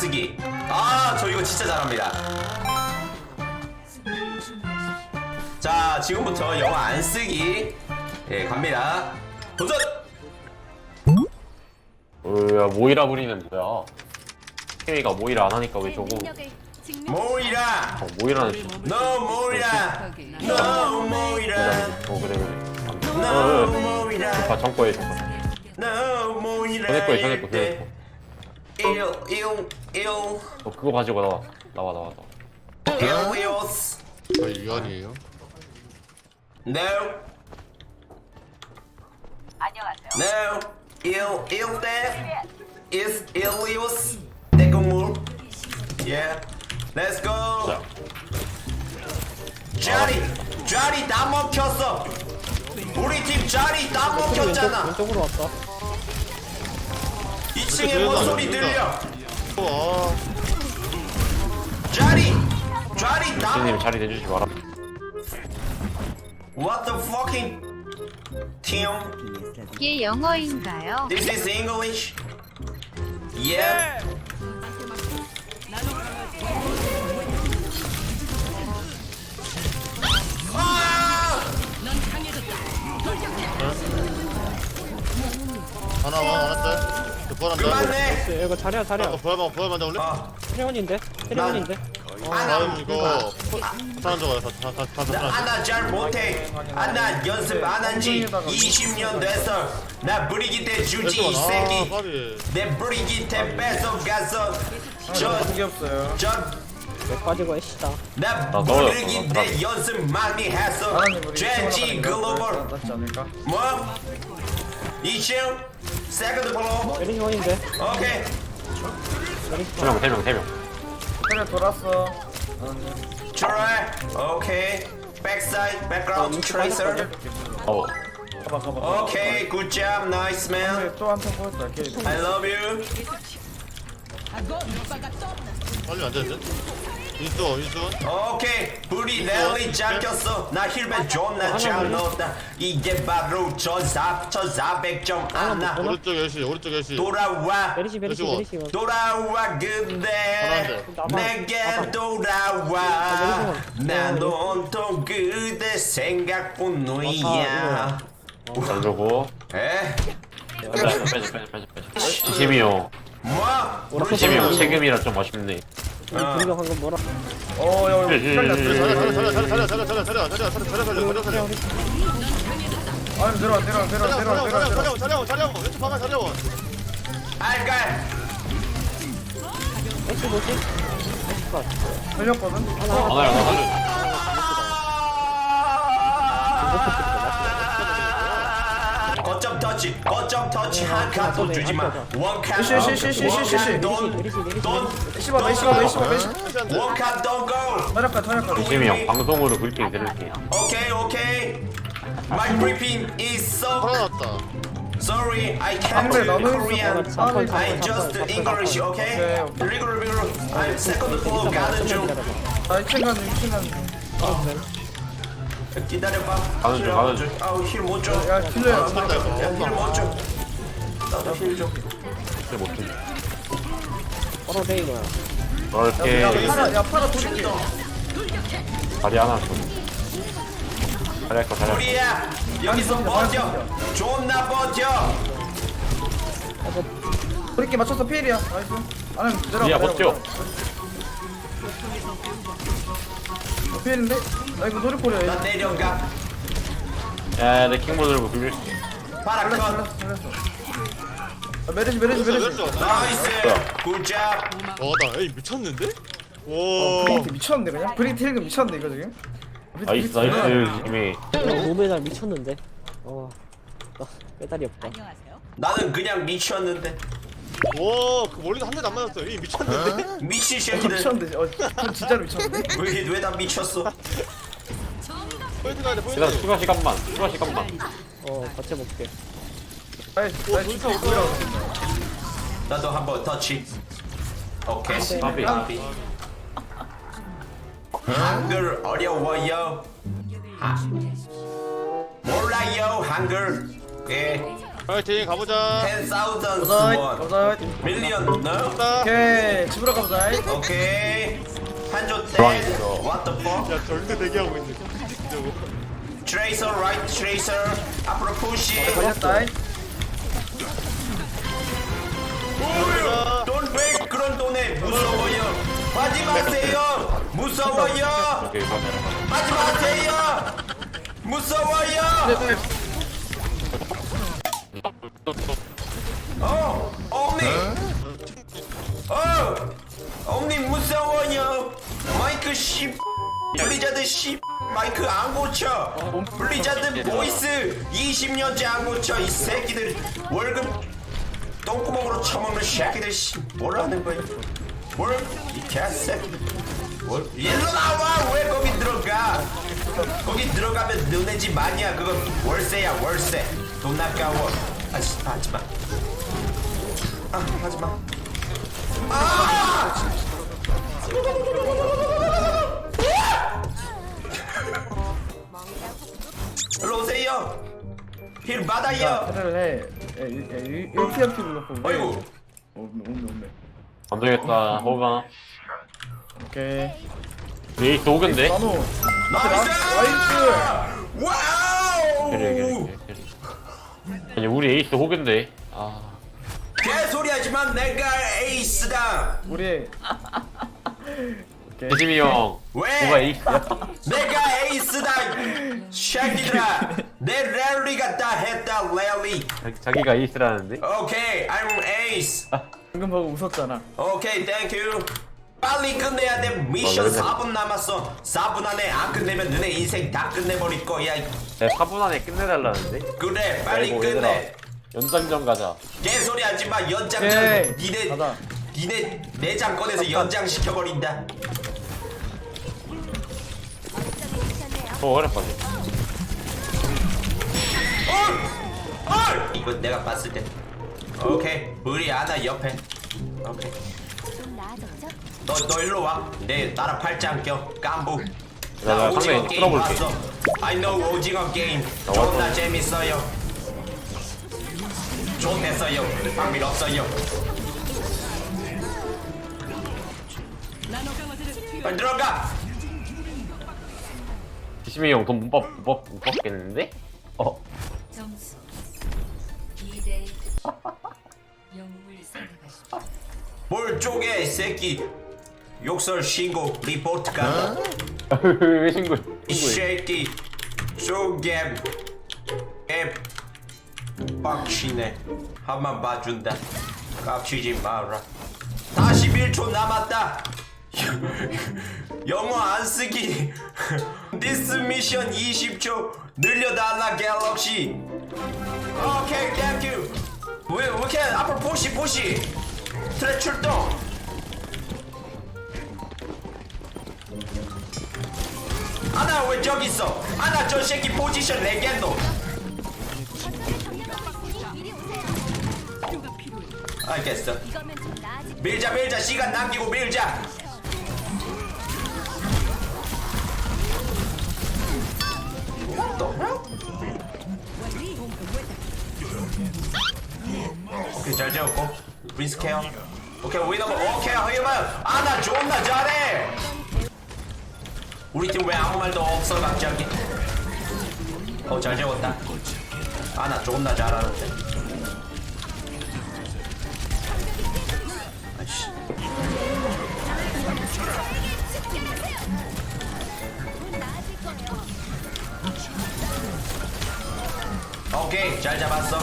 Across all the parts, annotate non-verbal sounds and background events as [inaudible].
쓰기. 아, 저 이거 진짜 잘합니다. 자, 지금부터 영어 안 쓰기. 예, 갑니다. 도전! 으야 모이라 부리는 뭐야 케이가 모이라 안 하니까 왜 저거 모이라! 어, 모이라는 씨너 모이라! 너 모이라! 어 그래 그래 너 어, 어. 모이라! 아 정거에 정거 너 모이라! 전에 거에 전에 거 전에 거 일, 일, 일, 어, 그거 가지고 나와 나와 나와 나와 일, 일, 저희 유한이에요. no, 안녕하세요. no, 일, 일 대, is, 일리우스, 대공물. Yeah, let's go. 자 자리, 자리 다 먹혔어. 우리 팀 자리 다 먹혔잖아. 왼쪽으로 왔다. 2층에 뭔 소리 들려? 와, 자리, 자리 다 먹. 자리 내주지 마라 What the fucking team? 이게 영어인가요? This is English. Yeah. 이거 자리야 자리야. 어, 부활만, 부활만 잡을래? 아, 트레원인데? 트레원인데? 다음 이거 사람 적어요. 다, 다, 다, 다, 다, 다. 나잘 못해. 아, 나 연습 안 한 지 20년 됐어. 나 브리기테 주지 이 아, 새끼. 빨리. 내 브리기테 뺏어 가서 저, 저, 왜 빠지고 애쉬다. 나나 넣어요. 브리기테 연습 많이 했어. 젠지 글로벌. 뭐? 2층? 세컨드 İyi shield. Second blow. 웨링 호인데 오케이. 명, 세 명, 세 명. 그래 돌았어 Try. Okay. Backside, background tracer. Oh. Okay, good job, nice man. I love you. 빨리 앉아야 돼. 인수, 인수. 오케이. 불이 랠리 잡혔어. 나 힐벤 존나 잘 넣었다. 이게 바로 전사, 전사 백점 하나. 오른쪽 열시, 오른쪽 열시. 돌아와. 메리시 메리시원. 메리시원. 돌아와 그대 내게 돌아와 난 온통 그대 생각뿐이야 잘 주고 에? 빼자 빼자 빼자 빼자 빼자 이재 미형 뭐? 세금이라 좀 아쉽네 분명 방금 뭐라? 어, 야, 예, 이거 예, 살렸어. 예, 살려, 살려, 살려, 살려, 살려, 살려, 살려, 살려, 살려, 살려, 살려, 살려, 살려. 아니, 내려와, 내려와, 내려와, 내려와, 차려, 내려와. 차려, 차려, 차려. 왼쪽 방아. 알갈 애쉬 뭐지? 걸렸거든. 하나야 나 살려 거점 터치 거점 터치. 한칸돈 주지마. 원칸. 쉬쉬쉬쉬쉬쉬쉬 씨발 매 씨발 매 씨발 매 씨발. 원칸 돈고 터졌다 터졌다 지심이 형 방송으로 굵게 들을게요. 오케이 오케이. My briefing is so 하나 났다. sorry I can't do Korean. I just English okay? 리그룹 리그룹 I'm second floor 가는 중 아 2층 가는 2층 가는. 기다려봐. 가는 중, 가는 중. 아우 힐 못 줘. 야, 킬러야. 힐못 줘. 나도 힐 줘. 진짜 못해 바로 데이거야. 그렇게 야, 파라, 야, 파라 돌릴게. 다리 하나 줘 다리 할거 다리 할거 우리야 여기서 버텨. 존나 버텨. 돌릴게 맞췄어, 필이야. 나이스. 아니. 우리야 내려와. 버텨 어, 필인데? 나 이거 노리콜이야. 나 얘. 내려가. 야 내 킹볼 들고 굴릴 파라 컷. 잘했어, 잘했어. 아, 메르시, 메르시, 메르시. 나이스. 굿잡. 와나 에이 미쳤는데? 어, 와. 브리트 미쳤는데, 그냥? 브리트 힐금 미쳤는데, 이거 지금? 나이스 나이스 이미 노메달 미쳤는데. 어. 나 배달이 없다. 안녕하세요. 나는 그냥 미쳤는데. 와, 그 멀리서 한 대도 안 맞았어. 에이 미쳤는데? 미친 어, 새끼들. 미쳤는데, 어, 좀 진짜로 미쳤는데? 왜왜다 미쳤어? 포인트 가야 돼, 포인트. 일단 추가 시간만 추가 시간만 어, 같이 먹게. 아이, 아이, 진짜 이거라고. 나도 한번 터치. 오케이. 까비 까비. 한글 어려워요. 하. 몰라요 한글. 예. 파이팅 가보자 10,000 가보자 won. 가보자 million, no? 오케이 집으로 가보자 오케이. 한조 땡. 들어가겠어. What the fuck? 야 절대 대기하고 있네 Tracer, right, tracer. 앞으로 push. 걸렸다 돈백 그런 돈에 무서워요. 하지 마세요. 무서워요. 하지 마세요. 무서워요. 어, 엄니. 어, 엄니 무서워요. 마이크 씨. 블리자드 씨. 마이크 안 고쳐. 블리자드 보이스 20년째 안 고쳐. 이 새끼들 월급 똥구멍으로 처먹는 새끼들 씨. 뭐라는 거야? 뭘? 이 개새끼들. 뭘? 일로 나와. 왜 거기 들어가? 거기 들어가면 너네 집 아니야. 그거 월세야 월세. 돈 아까워. 하지 하지 마. 아 하지 마. 아! 오세요. 힐 받아요. 그래 해 1TMP 불렀고 어이구. 오메 오메 오메 안 되겠다 호가 오케이 에이스 오근데 나노 나이스! 나이스 와우! 캐리 캐리 캐리 아니 우리 에이스 호근데 아 개소리 하지만 내가 에이스다. 우리 [laughs] 대심이 형 왜? 뭐가 에이스야? 내가 에이스다. 샤기들아. 내 랠리가 다 했다 랠리. 자기- 자기가 에이스라는데? 오케이, I'm ace. 방금 보고 웃었잖아 오케이, 땡큐. 빨리 끝내야 돼. 미션 어, 네, 네. 4분 남았어. 4분 안에 안 끝내면 너네 인생 다 끝내버릴 거야. 내가 4분 안에 끝내달라는데? 그래, 빨리 아이고, 끝내. 얘들아. 연장전 가자 개소리 하지 마. 연장 오케이. 전 니네 가자. 니네 내장 꺼내서 연장 시켜버린다. 어! 어! 이거 내가 봤을 때. 오케이, 우리 하나 옆에. 오케이. 너, 너 일로 와. 내 따라 팔짱 껴. 깐부. 나, 나 상대 끌어볼게. I know 오징어 게임. 나 존나. 재밌어요. 좋댔어요. 방밀 없어요. 빨리 들어가. 대심이 형 돈 못 받, 못 받, 못 받겠는데? 어? 점수 2대 영웅을 선택하십시오. 뭘 쪼개 이 새끼. 욕설 신고 리포트 간다. [laughs] 왜 신고해 이 신고해 새끼 쪼개 앱 빡치네 한번 봐준다 깝치지 마라 41초 남았다 [laughs] 영어 안 쓰기 디스 미션 20초 늘려달라 갤럭시 오케이 왜 이렇게 앞으로 보시 보시 트랙 출동 아나 왜 저기 있어? 아나 저 새끼 포지션 레겐도. 알겠어. 밀자 밀자 시간 남기고 밀자. 오케이 잘 재웠고. 프린스 케어. 오케이 위너버 오케이 허이만 아나 존나 잘해. 우리 팀 왜 아무 말도 없어 갑자기 어잘 재웠다. 아나 존나 잘하는데. 아이씨. 오케이 잘 잡았어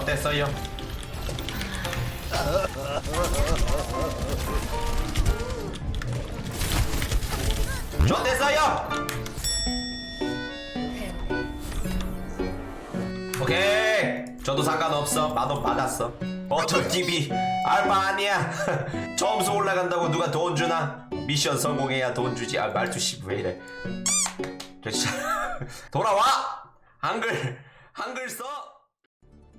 어땠어요? 좋았어요. 오케이. 저도 상관없어. 만원 받았어. 어쩔 TV 알바 아니야. [laughs] 점수 올라간다고 누가 돈 주나? 미션 성공해야 돈 주지. 아 말투 씨왜 이래? [laughs] 돌아와. 한글 한글 써.